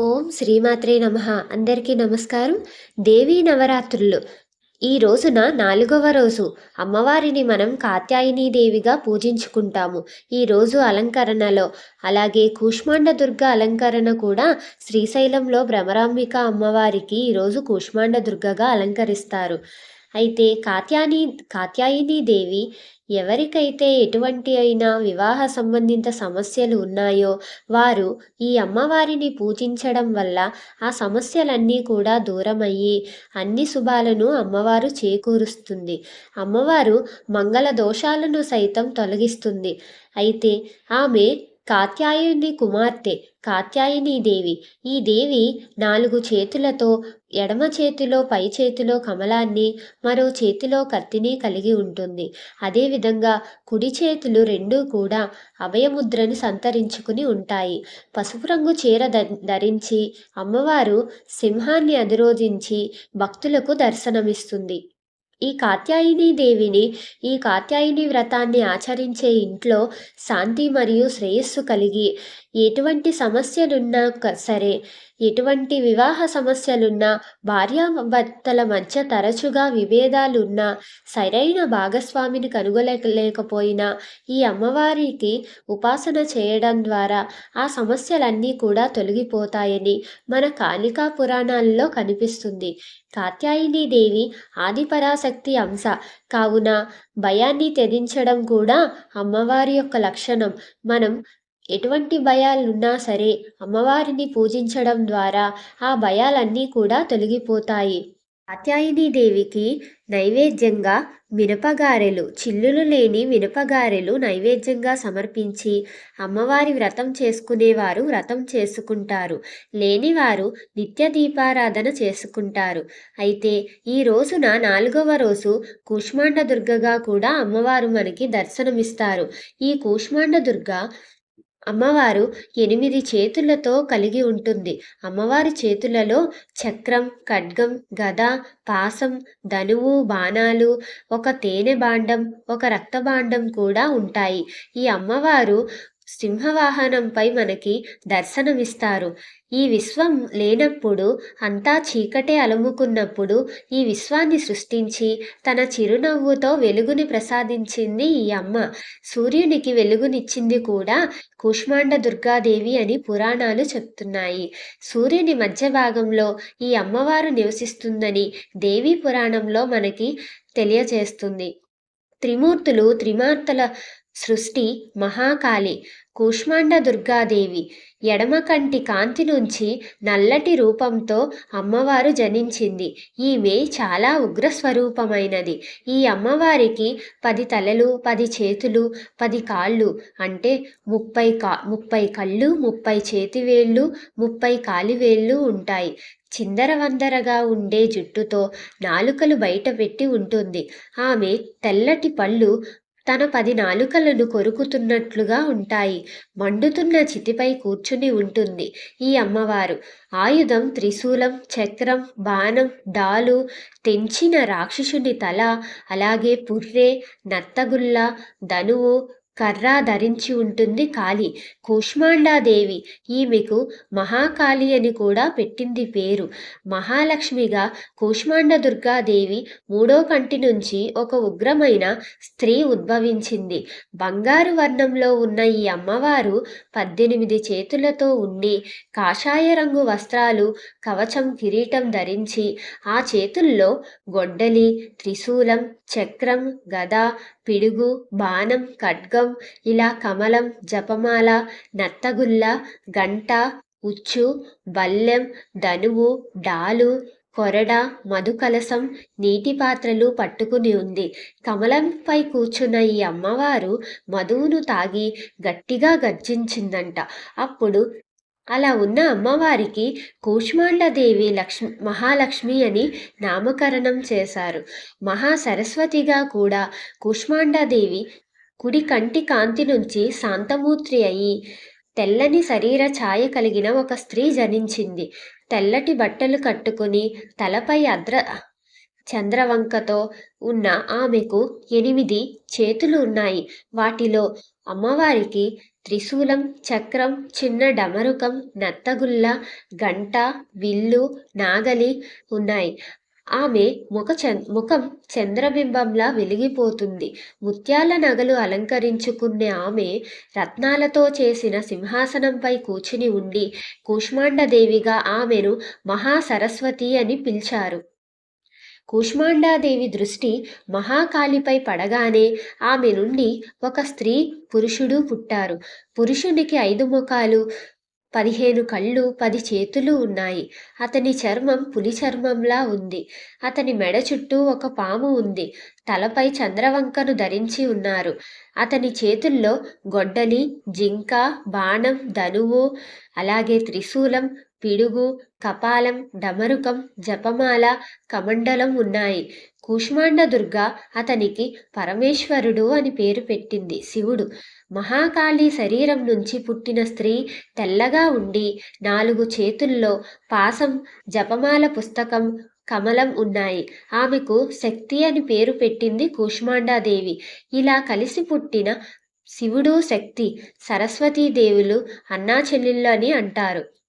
ఓం శ్రీమాత్రే నమ. అందరికీ నమస్కారం. దేవీ నవరాత్రులు. ఈ రోజున నాలుగవ రోజు. అమ్మవారిని మనం కాత్యాయని దేవిగా పూజించుకుంటాము. ఈ రోజు అలంకరణలో అలాగే కూష్మాండ దుర్గ అలంకరణ కూడా శ్రీశైలంలో భ్రమరాంబిక అమ్మవారికి ఈరోజు కూష్మాండ దుర్గగా అలంకరిస్తారు. అయితే కాత్యాని కాత్యాయని దేవి ఎవరికైతే ఎటువంటి అయినా వివాహ సంబంధిత సమస్యలు ఉన్నాయో వారు ఈ అమ్మవారిని పూజించడం వల్ల ఆ సమస్యలన్నీ కూడా దూరమయ్యి అన్ని శుభాలను అమ్మవారు చేకూరుస్తుంది. అమ్మవారు మంగళ దోషాలను సైతం తొలగిస్తుంది. అయితే ఆమె కాత్యాయుని కుమార్తె కాత్యాయని దేవి. ఈ దేవి నాలుగు చేతులతో ఎడమ చేతిలో పై చేతిలో కమలాన్ని మరో చేతిలో కత్తిని కలిగి ఉంటుంది. అదేవిధంగా కుడి చేతులు రెండూ కూడా అభయముద్రను సంతరించుకుని ఉంటాయి. పసుపు రంగు చీర ధరించి అమ్మవారు సింహాన్ని అధిరోధించి భక్తులకు దర్శనమిస్తుంది. ఈ కాత్యాయని దేవిని ఈ కాత్యాయని వ్రతాన్ని ఆచరించే ఇంట్లో శాంతి మరియు శ్రేయస్సు కలిగి ఎటువంటి సమస్యలున్నా సరే. ఎటువంటి వివాహ సమస్యలున్నా భార్యాభర్తల మధ్య తరచుగా విభేదాలున్నా సరైన భాగస్వామిని కనుగొలేకపోయినా ఈ అమ్మవారికి ఉపాసన చేయడం ద్వారా ఆ సమస్యలన్నీ కూడా తొలగిపోతాయని మన కాళికా పురాణాల్లో కనిపిస్తుంది. కాత్యాయని దేవి ఆదిపరాశక్తి అంశ. కావున భయాన్ని త్యజించడం కూడా అమ్మవారి యొక్క లక్షణం. మనం ఎటువంటి భయాలున్నా సరే అమ్మవారిని పూజించడం ద్వారా ఆ భయాలన్నీ కూడా తొలగిపోతాయి. కాత్యాయని దేవికి నైవేద్యంగా మినపగారెలు చిల్లులు లేని మినపగారెలు నైవేద్యంగా సమర్పించి అమ్మవారి వ్రతం చేసుకునేవారు వ్రతం చేసుకుంటారు. లేనివారు నిత్య దీపారాధన చేసుకుంటారు. అయితే ఈ రోజున నాలుగవ రోజు కూష్మాండ దుర్గగా కూడా అమ్మవారు మనకి దర్శనమిస్తారు. ఈ కూష్మాండ దుర్గ అమ్మవారు ఎనిమిది చేతులతో కలిగి ఉంటుంది. అమ్మవారి చేతులలో చక్రం ఖడ్గం గద పాసం ధనువు బాణాలు ఒక తేనె బాండం ఒక రక్తబాండం కూడా ఉంటాయి. ఈ అమ్మవారు సింహవాహనంపై మనకి దర్శనమిస్తారు. ఈ విశ్వం లేనప్పుడు అంతా చీకటే అలుముకున్నప్పుడు ఈ విశ్వాన్ని సృష్టించి తన చిరునవ్వుతో వెలుగుని ప్రసాదించింది ఈ అమ్మ. సూర్యునికి వెలుగునిచ్చింది కూడా కూష్మాండ దుర్గాదేవి అని పురాణాలు చెప్తున్నాయి. సూర్యుని మధ్య భాగంలో ఈ అమ్మవారు నివసిస్తుందని దేవీ పురాణంలో మనకి తెలియజేస్తుంది. త్రిమూర్తులు త్రిమార్తల సృష్టి మహాకాళి కూష్మాండ దుర్గాదేవి ఎడమ కంటి కాంతి నుంచి నల్లటి రూపంతో అమ్మవారు జనించింది. ఈమె చాలా ఉగ్రస్వరూపమైనది. ఈ అమ్మవారికి పది తలలు పది చేతులు పది కాళ్ళు అంటే ముప్పై కా ముప్పై కళ్ళు ముప్పై చేతివేళ్ళు ముప్పై కాలివేళ్ళు ఉంటాయి. చిందరవందరగా ఉండే జుట్టుతో నాలుకలు బయటపెట్టి ఉంటుంది. ఆమె తెల్లటి పళ్ళు తన పది నాలుకలను కొరుకుతున్నట్లుగా ఉంటాయి. మండుతున్న చితిపై కూర్చుని ఉంటుంది ఈ అమ్మవారు. ఆయుధం త్రిశూలం చక్రం బాణం డాలు తెంచిన రాక్షసుని తల అలాగే పుర్రె నత్తగుల్ల ధనువు కర్ర ధరించి ఉంటుంది కాళి. కూష్మాండాదేవి ఈమెకు మహాకాళి అని కూడా పెట్టింది పేరు. మహాలక్ష్మిగా కూష్మాండ దుర్గాదేవి మూడో కంటి నుంచి ఒక ఉగ్రమైన స్త్రీ ఉద్భవించింది. బంగారు వర్ణంలో ఉన్న ఈ అమ్మవారు పద్దెనిమిది చేతులతో ఉండి కాషాయ రంగు వస్త్రాలు కవచం కిరీటం ధరించి ఆ చేతుల్లో గొడ్డలి త్రిశూలం చక్రం గద పిడుగు బాణం ఖడ్గం ఇలా కమలం జపమాల నత్తగుల్ల గంట ఉచ్చు బల్లెం ధనువు డాలు కొరడ మధుకలసం నీటి పాత్రలు పట్టుకుని ఉంది. కమలంపై కూర్చున్న ఈ అమ్మవారు మధువును తాగి గట్టిగా గర్జించిందంట. అప్పుడు అలా ఉన్న అమ్మవారికి కూష్మాండదేవి లక్ష్మి మహాలక్ష్మి అని నామకరణం చేశారు. మహా సరస్వతిగా కూడా కూష్మాండదేవి కుడి కంటి కాంతి నుంచి శాంతమూర్తి అయి తెల్లని శరీర ఛాయ కలిగిన ఒక స్త్రీ జనించింది. తెల్లటి బట్టలు కట్టుకుని తలపై అద్ర చంద్రవంకతో ఉన్న ఆమెకు ఎనిమిది చేతులు ఉన్నాయి. వాటిలో అమ్మవారికి త్రిశూలం చక్రం చిన్న డమరుకం నత్తగుల్ల గంట విల్లు నాగలి ఉన్నాయి. ఆమె ముఖ ముఖం చంద్రబింబంలా వెలిగిపోతుంది. ముత్యాల నగలు అలంకరించుకునే ఆమె రత్నాలతో చేసిన సింహాసనంపై కూర్చుని ఉండి కూష్మాండదేవిగా ఆమెను మహాసరస్వతి అని పిలిచారు. కూష్మాండాదేవి దృష్టి మహాకాళిపై పడగానే ఆమె నుండి ఒక స్త్రీ పురుషుడు పుట్టారు. పురుషునికి ఐదు ముఖాలు పదిహేను కళ్ళు పది చేతులు ఉన్నాయి. అతని చర్మం పులి చర్మంలా ఉంది. అతని మెడ చుట్టూ ఒక పాము ఉంది. తలపై చంద్రవంకను ధరించి ఉన్నారు. అతని చేతుల్లో గొడ్డలి జింక బాణం ధనువు అలాగే త్రిశూలం పిడుగు కపాలం డమరుకం జపమాల కమండలం ఉన్నాయి. కూష్మాండ దుర్గ అతనికి పరమేశ్వరుడు అని పేరు పెట్టింది శివుడు. మహాకాళి శరీరం నుంచి పుట్టిన స్త్రీ తెల్లగా ఉండి నాలుగు చేతుల్లో పాసం జపమాల పుస్తకం కమలం ఉన్నాయి. ఆమెకు శక్తి అని పేరు పెట్టింది కూష్మాండాదేవి. ఇలా కలిసి పుట్టిన శివుడు శక్తి సరస్వతీదేవులు అన్నా చెల్లెళ్ళు అని అంటారు.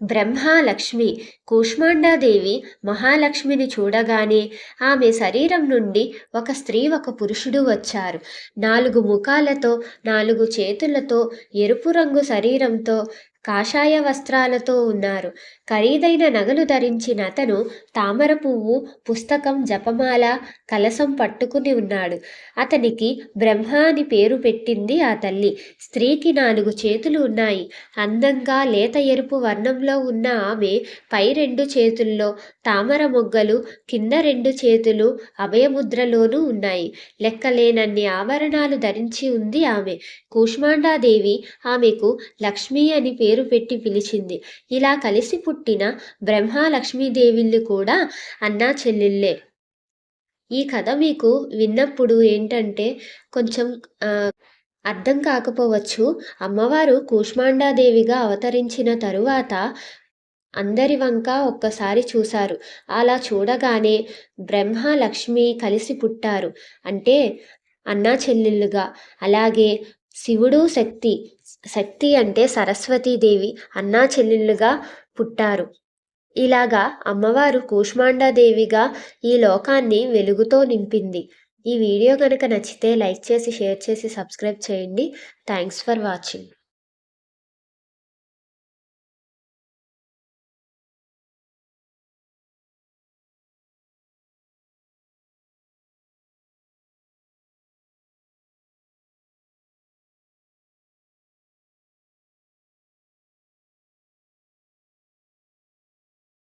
బ్రహ్మ లక్ష్మి కూష్మాండాదేవి మహాలక్ష్మిని చూడగానే ఆమె శరీరం నుండి ఒక స్త్రీ ఒక పురుషుడు వచ్చారు. నాలుగు ముఖాలతో నాలుగు చేతులతో ఎరుపు రంగు శరీరంతో కాషాయ వస్త్రాలతో ఉన్నారు. ఖరీదైన నగలు ధరించిన అతను తామర పువ్వు పుస్తకం జపమాల కలసం పట్టుకుని ఉన్నాడు. అతనికి బ్రహ్మ అని పేరు పెట్టింది ఆ తల్లి. స్త్రీకి నాలుగు చేతులు ఉన్నాయి. అందంగా లేత ఎరుపు వర్ణంలో ఉన్న ఆమె పై రెండు చేతుల్లో తామర మొగ్గలు కింద రెండు చేతులు అభయముద్రలోనూ ఉన్నాయి. లెక్కలేనన్ని ఆభరణాలు ధరించి ఉంది ఆమె. కూష్మాండాదేవి ఆమెకు లక్ష్మి అని పేరు పెట్టి పిలిచింది. ఇలా కలిసి పుట్టి పుట్టిన బ్రహ్మ లక్ష్మీదేవిళ్ళు కూడా అన్నా చెల్లెళ్ళే. ఈ కథ మీకు విన్నప్పుడు ఏంటంటే కొంచెం అర్థం కాకపోవచ్చు. అమ్మవారు కూష్మాండాదేవిగా అవతరించిన తరువాత అందరి వంక ఒక్కసారి చూశారు. అలా చూడగానే బ్రహ్మ లక్ష్మి కలిసి పుట్టారు. అంటే అన్నా చెల్లెళ్ళుగా. అలాగే శివుడు శక్తి శక్తి అంటే సరస్వతీదేవి అన్నా చెల్లెళ్ళుగా పుట్టారు. ఇలాగా అమ్మవారు కూష్మాండాదేవిగా ఈ లోకాన్ని వెలుగుతో నింపింది. ఈ వీడియో కనుక నచ్చితే లైక్ చేసి షేర్ చేసి సబ్స్క్రైబ్ చేయండి. Thanks for watching.